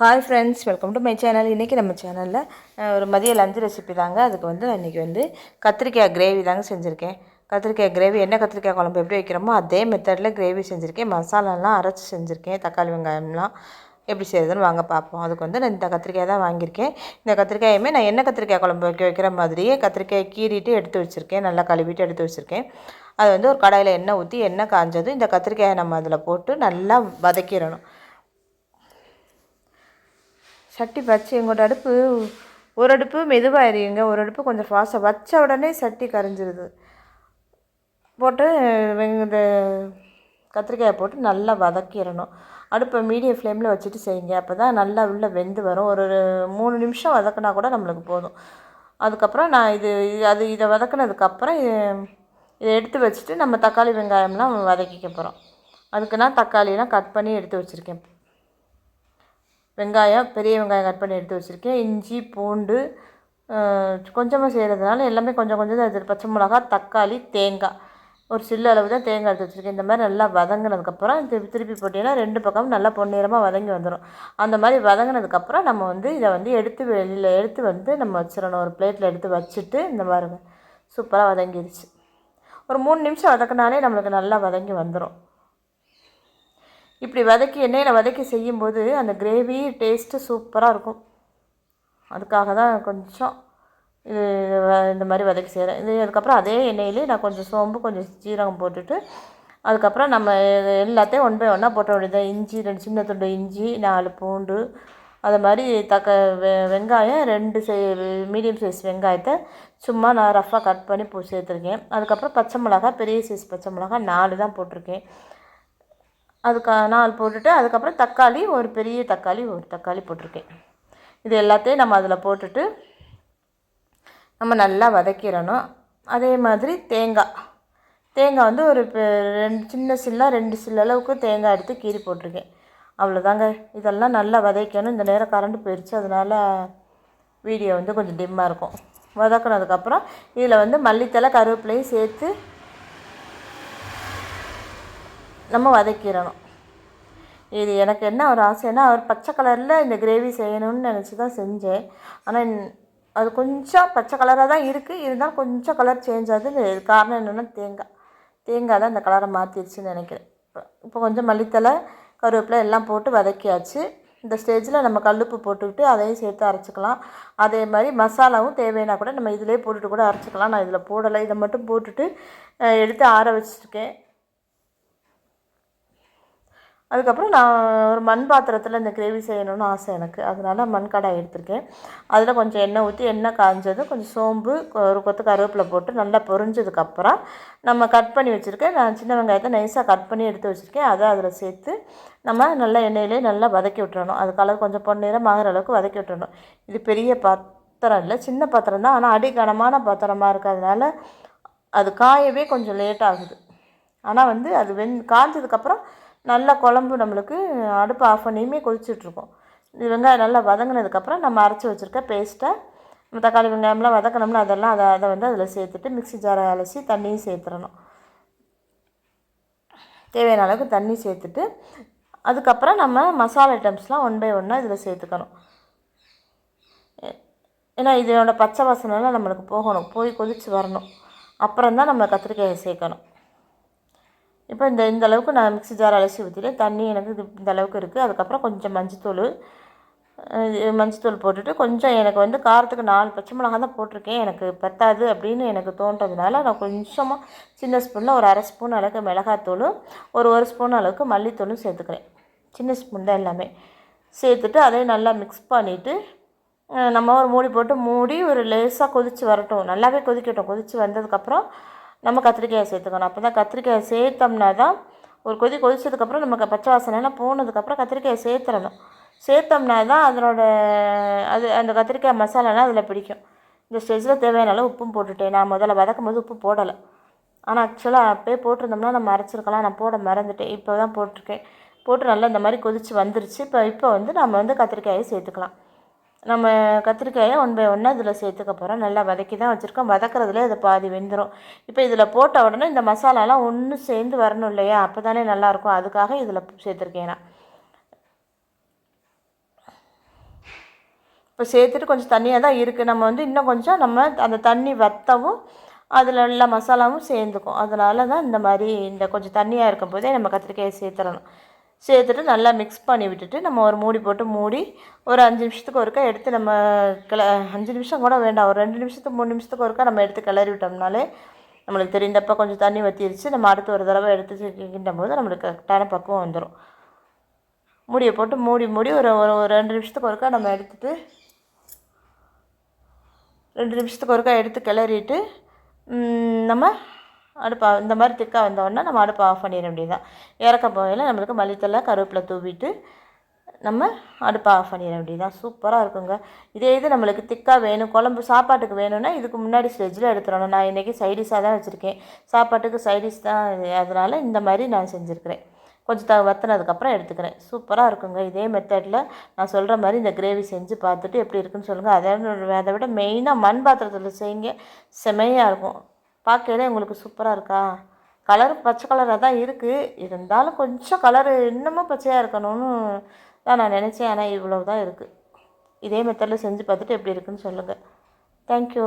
Hi friends welcome to my channel இன்றைக்கி நம்ம சேனலில் ஒரு மதிய லஞ்சு ரெசிபி தாங்க. அதுக்கு வந்து இன்றைக்கி வந்து கத்திரிக்காய் கிரேவி தாங்க செஞ்சுருக்கேன். கத்திரிக்காய் கிரேவி என்ன கத்திரிக்காய் குழம்பு எப்படி வைக்கிறோமோ அதே மெத்தடில் கிரேவி செஞ்சுருக்கேன். மசாலாலாம் அரைச்சி செஞ்சுருக்கேன். தக்காளி வெங்காயம்லாம் எப்படி செய்யுதுன்னு வாங்க பார்ப்போம். அதுக்கு வந்து நான் இந்த கத்திரிக்காய் தான் வாங்கியிருக்கேன். இந்த கத்திரிக்காயுமே நான் என்ன கத்திரிக்காய் குழம்பு வைக்க வைக்கிற மாதிரியே கத்திரிக்காய் கீறிட்டு எடுத்து வச்சுருக்கேன். நல்லா கழுவிட்டு எடுத்து வச்சுருக்கேன். அது வந்து ஒரு கடாயில் எண்ணெய் ஊற்றி எண்ணெய் காஞ்சதும் இந்த கத்திரிக்காயை நம்ம அதில் போட்டு நல்லா வதக்கிடணும். சட்டி வச்சு எங்களோட அடுப்பு ஒரு அடுப்பு மெதுவாக எரியுங்க ஒரு அடுப்பு கொஞ்சம் ஃபாஸ்ட்டாக வச்ச உடனே சட்டி கரைஞ்சிருது. போட்டு இந்த கத்திரிக்காயை போட்டு நல்லா வதக்கிடணும். அடுப்பை மீடியம் ஃப்ளேமில் வச்சுட்டு செய்யுங்க. அப்போ தான் நல்லா உள்ளே வெந்து வரும். ஒரு மூணு நிமிஷம் வதக்குனா கூட நம்மளுக்கு போதும். அதுக்கப்புறம் நான் இது அது இதை வதக்குனதுக்கப்புறம் இதை எடுத்து வச்சுட்டு நம்ம தக்காளி வெங்காயம்லாம் வதக்கிக்க போகிறோம் அதுக்கு நான் தக்காளியெலாம் கட் பண்ணி எடுத்து வச்சுருக்கேன். வெங்காயம் பெரிய வெங்காயம் கட் பண்ணி எடுத்து வச்சுருக்கேன். இஞ்சி பூண்டு கொஞ்சமாக செய்கிறதுனால எல்லாமே கொஞ்சம் கொஞ்சம் தான் எடுத்து பச்சை மிளகா தக்காளி தேங்காய். ஒரு சில்லு அளவு தான் தேங்காய் எடுத்து வச்சுருக்கேன். இந்த மாதிரி நல்லா வதங்கினதுக்கப்புறம் திருப்பி திருப்பி போட்டிங்கன்னா ரெண்டு பக்கமும் நல்லா பொன்னிறமாக வதங்கி வந்துடும் அந்த மாதிரி வதங்கினதுக்கப்புறம் நம்ம வந்து இதை வந்து எடுத்து வெளியில் எடுத்து வந்து நம்ம வச்சிடணும் ஒரு பிளேட்டில் எடுத்து வச்சுட்டு இந்த மாதிரி சூப்பராக வதங்கிடுச்சு ஒரு மூணு நிமிஷம் வதக்கினாலே நம்மளுக்கு நல்லா வதங்கி வந்துடும் இப்படி வதக்கி எண்ணெயில் வதக்கி செய்யும்போது அந்த கிரேவி டேஸ்ட்டு சூப்பராக இருக்கும். அதுக்காக தான் கொஞ்சம் இது இந்த மாதிரி வதக்கி செய்கிறேன் இது அதுக்கப்புறம் அதே எண்ணெயிலே நான் கொஞ்சம் சோம்பு கொஞ்சம் ஜீரகம் போட்டுட்டு அதுக்கப்புறம் நம்ம எல்லாத்தையும் ஒன் பை ஒன்றா போட்ட வேண்டியது இஞ்சி ரெண்டு சின்ன துண்டு இஞ்சி நாலு பூண்டு அது மாதிரி தக்க வெ வெங்காயம் ரெண்டு சை மீடியம் சைஸ் வெங்காயத்தை சும்மா நான் ரஃப்பாக கட் பண்ணி பூ சேர்த்துருக்கேன். அதுக்கப்புறம் பச்சை மிளகா பெரிய சைஸ் பச்சை மிளகா நாலு தான் போட்டிருக்கேன். அதுக்கு நாள் போட்டுட்டு அதுக்கப்புறம் தக்காளி ஒரு பெரிய தக்காளி ஒரு தக்காளி போட்டிருக்கேன். இது எல்லாத்தையும் நம்ம அதில் போட்டுட்டு நம்ம நல்லா வதக்கிடணும். அதே மாதிரி தேங்காய். தேங்காய் வந்து ஒரு பெ- ரெண்டு சின்ன சில்லாக ரெண்டு சில்ல அளவுக்கு தேங்காய் எடுத்து கீறி போட்டிருக்கேன். அவ்வளோதாங்க. இதெல்லாம் நல்லா வதக்கணும். இந்த நேரம் கரண்ட் போயிடுச்சு அதனால் வீடியோ வந்து கொஞ்சம் டிம்மாக இருக்கும். வதக்குனதுக்கப்புறம் இதில் வந்து மல்லித்தலை கருவேப்பிலையும் சேர்த்து நம்ம வதக்கிடணும். இது எனக்கு என்ன ஒரு ஆசைன்னா அவர் பச்சை கலரில் இந்த கிரேவி செய்யணும்னு நினச்சி தான் செஞ்சேன். ஆனால் அது கொஞ்சம் பச்சை கலராக தான் இருக்குது இருந்தாலும் கொஞ்சம் கலர் சேஞ்ச் ஆகுது காரணம் என்னென்னா தேங்காய். தேங்காய் தான் இந்த கலரை மாற்றிடுச்சுன்னு நினைக்கிறேன். இப்போ கொஞ்சம் மல்லித்தலை கருவேப்பிலை எல்லாம் போட்டு வதக்கியாச்சு. இந்த ஸ்டேஜில் நம்ம கல்லுப்பு போட்டுக்கிட்டு அதையும் சேர்த்து அரைச்சிக்கலாம். அதே மாதிரி மசாலாவும் தேவைன்னா கூட நம்ம இதிலே போட்டுட்டு கூட அரைச்சிக்கலாம். நான் இதில் போடலை. இதை மட்டும் போட்டுட்டு எடுத்து ஆற வச்சுருக்கேன். அதுக்கப்புறம் நான் ஒரு மண் பாத்திரத்தில் இந்த கிரேவி செய்யணும்னு ஆசை எனக்கு. அதனால மண் கடாய் எடுத்திருக்கேன். அதில் கொஞ்சம் எண்ணெய் ஊற்றி எண்ணெய் காஞ்சதும் கொஞ்சம் சோம்பு கொ- ஒரு கொத்து கருவேப்பிலை போட்டு நல்லா பொரிஞ்சதுக்கப்புறம் நம்ம கட் பண்ணி வச்சுருக்கேன். நான் சின்ன வெங்காயத்தை நைஸாக கட் பண்ணி எடுத்து வச்சுருக்கேன். அதை அதில் சேர்த்து நம்ம நல்லா எண்ணெயிலே நல்லா வதக்கி விட்டுறணும். அது கலர் கொஞ்சம் பொன்னிறம் ஆகிற அளவுக்கு வதக்கி விட்டுறணும். இது பெரிய பாத்திரம் இல்லை சின்ன பாத்திரம் தான். ஆனால் அடிக்கனமான பாத்திரமாக இருக்கிறதுனால அது காயவே கொஞ்சம் லேட் ஆகுது. ஆனால் வந்து அது வெந் காஞ்சதுக்கப்புறம் நல்லா குழம்பு நம்மளுக்கு அடுப்பு ஆஃப் பண்ணியுமே கொதிச்சிட்ருக்கோம். இது வெங்காயம் நல்லா வதங்கினதுக்கப்புறம் நம்ம அரைச்சி வச்சுருக்க பேஸ்ட்டை தக்காளி வெங்காயம்லாம் வதக்கணும்னா அதெல்லாம் அதை அதை வந்து அதில் சேர்த்துட்டு மிக்ஸி ஜாரை அலசி தண்ணியும் சேர்த்துடணும் தேவையான அளவுக்கு தண்ணி சேர்த்துட்டு அதுக்கப்புறம் நம்ம மசாலா ஐட்டம்ஸ்லாம் ஒன் பை ஒன்னாக இதில் சேர்த்துக்கணும். ஏன்னா இதனோட பச்சை வாசனைலாம் நம்மளுக்கு போகணும் போய் கொதித்து வரணும். அப்புறம் தான் நம்ம கத்திரிக்காயை சேர்க்கணும். இப்போ இந்த இந்த அளவுக்கு நான் மிக்ஸி ஜார் அலசி ஊற்றிட்டு தண்ணி எனக்கு இது இந்த அளவுக்கு இருக்குது அதுக்கப்புறம் கொஞ்சம் மஞ்சத்தூள் மஞ்சத்தூள் போட்டுட்டு கொஞ்சம் எனக்கு வந்து காரத்துக்கு நாலு பச்சை மிளகா தான் போட்டிருக்கேன். எனக்கு பத்தாது அப்படின்னு எனக்கு தோன்றதுனால நான் கொஞ்சமாக சின்ன ஸ்பூனில் ஒரு அரை ஸ்பூன் அளவுக்கு மிளகாத்தூளும் ஒரு ஒரு ஸ்பூன் அளவுக்கு மல்லித்தூளும் சேர்த்துக்கிறேன். சின்ன ஸ்பூன் தான் எல்லாமே. சேர்த்துட்டு அதையும் நல்லா மிக்ஸ் பண்ணிவிட்டு நம்ம ஒரு மூடி போட்டு மூடி ஒரு லேசாக கொதித்து வரட்டும். நல்லாவே கொதிக்கட்டும். கொதித்து வந்ததுக்கப்புறம் நம்ம கத்திரிக்காயை சேர்த்துக்கணும். அப்போ தான் கத்திரிக்காயை சேர்த்தோம்னா தான் ஒரு கொதி கொதிச்சதுக்கப்புறம் நமக்கு பச்சை வாசனைலாம் போனதுக்கப்புறம் கத்திரிக்காயை சேர்த்துடணும். சேர்த்தோம்னா தான் அதனோட அது அந்த கத்திரிக்காய் மசாலாலாம் அதில் பிடிக்கும். இந்த ஸ்டேஜில் தேவையான அளவு உப்பும் போட்டுட்டேன். நான் முதல்ல வதக்கும் போது உப்பு போடலை. ஆனால் ஆக்சுவலாக அப்போயே போட்டிருந்தோம்னா நம்ம அரைச்சிருக்கலாம். நான் போட மறந்துட்டேன். இப்போ தான் போட்டிருக்கேன். போட்டு நல்லா இந்த மாதிரி கொதித்து வந்துருச்சு. இப்போ இப்போ வந்து நம்ம வந்து கத்திரிக்காயை சேர்த்துக்கலாம். நம்ம கத்திரிக்காயை ஒன் பை ஒன்று இதில் சேர்த்துக்க போகிறோம். நல்லா வதக்கி தான் வச்சுருக்கோம். வதக்கிறதுல அது பாதி வெந்துடும் இப்போ இதில் போட்ட உடனே இந்த மசாலாலாம் ஒன்று சேர்ந்து வரணும் இல்லையா? அப்போ தானே நல்லாயிருக்கும். அதுக்காக இதில் சேர்த்துருக்கேன் நான். இப்போ சேர்த்துட்டு கொஞ்சம் தண்ணியாக தான் இருக்குது. நம்ம வந்து இன்னும் கொஞ்சம் நம்ம அந்த தண்ணி வற்றவும் அதில் உள்ள மசாலாவும் சேர்ந்துக்கும். அதனால தான் இந்த மாதிரி இந்த கொஞ்சம் தண்ணியாக இருக்கும் போதே நம்ம கத்திரிக்காயை சேர்த்துடணும். சேர்த்துட்டு நல்லா மிக்ஸ் பண்ணி விட்டுட்டு நம்ம ஒரு மூடி போட்டு மூடி ஒரு அஞ்சு நிமிஷத்துக்கு ஒருக்கா எடுத்து நம்ம கிள அஞ்சு நிமிஷம் கூட வேண்டாம். ஒரு ரெண்டு நிமிஷத்துக்கு மூணு நிமிஷத்துக்கு ஒருக்கா நம்ம எடுத்து கிளறி விட்டோம்னாலே நம்மளுக்கு தெரிந்தப்போ கொஞ்சம் தண்ணி வற்றிருச்சு நம்ம அடுத்து ஒரு தடவை எடுத்து கிண்டும் போது நம்மளுக்கு கரெக்டான பக்குவம் வந்துடும் மூடியை போட்டு மூடி மூடி ஒரு ஒரு ஒரு ரெண்டு நிமிஷத்துக்கு ஒருக்கா நம்ம எடுத்துட்டு ரெண்டு நிமிஷத்துக்கு ஒருக்கா எடுத்து கிளறிட்டு நம்ம அடுப்பு இந்த மாதிரி திக்காக வந்தோடனே நம்ம அடுப்பை ஆஃப் பண்ணிட வேண்டியதுதான். இறக்க போகையில் நம்மளுக்கு மல்லித்தலை கருவேப்பிலை தூவிட்டு நம்ம அடுப்பை ஆஃப் பண்ணிட வேண்டியதுதான். சூப்பராக இருக்குங்க. இதே இது நம்மளுக்கு திக்காக வேணும். குழம்பு சாப்பாட்டுக்கு வேணும்னா இதுக்கு முன்னாடி ஸ்டேஜில் எடுத்துடணும். நான் இன்றைக்கி சைடிஷாக தான் வச்சுருக்கேன். சாப்பாட்டுக்கு சைடிஷ் தான். அதனால் இந்த மாதிரி நான் செஞ்சுருக்கிறேன். கொஞ்சம் த வத்தினதுக்கப்புறம் எடுத்துக்கிறேன். சூப்பராக இருக்குங்க. இதே மெத்தடில் நான் சொல்கிற மாதிரி இந்த கிரேவி செஞ்சு பார்த்துட்டு எப்படி இருக்குன்னு சொல்லுங்கள் அதை அதை விட மெயினாக மண் பாத்திரத்தில் செய்யுங்க. செமையாக இருக்கும். பார்க்கையில உங்களுக்கு சூப்பராக இருக்கா? கலர் பச்சை கலராக தான் இருக்குது இருந்தாலும் கொஞ்சம் கலரு இன்னமும் பச்சையாக இருக்கணும்னு தான் நான் நினச்சேன். ஆனால் இவ்வளோ தான் இருக்குது இதே மெத்தடில் செஞ்சு பார்த்துட்டு எப்படி இருக்குன்னு சொல்லுங்கள் தேங்க்யூ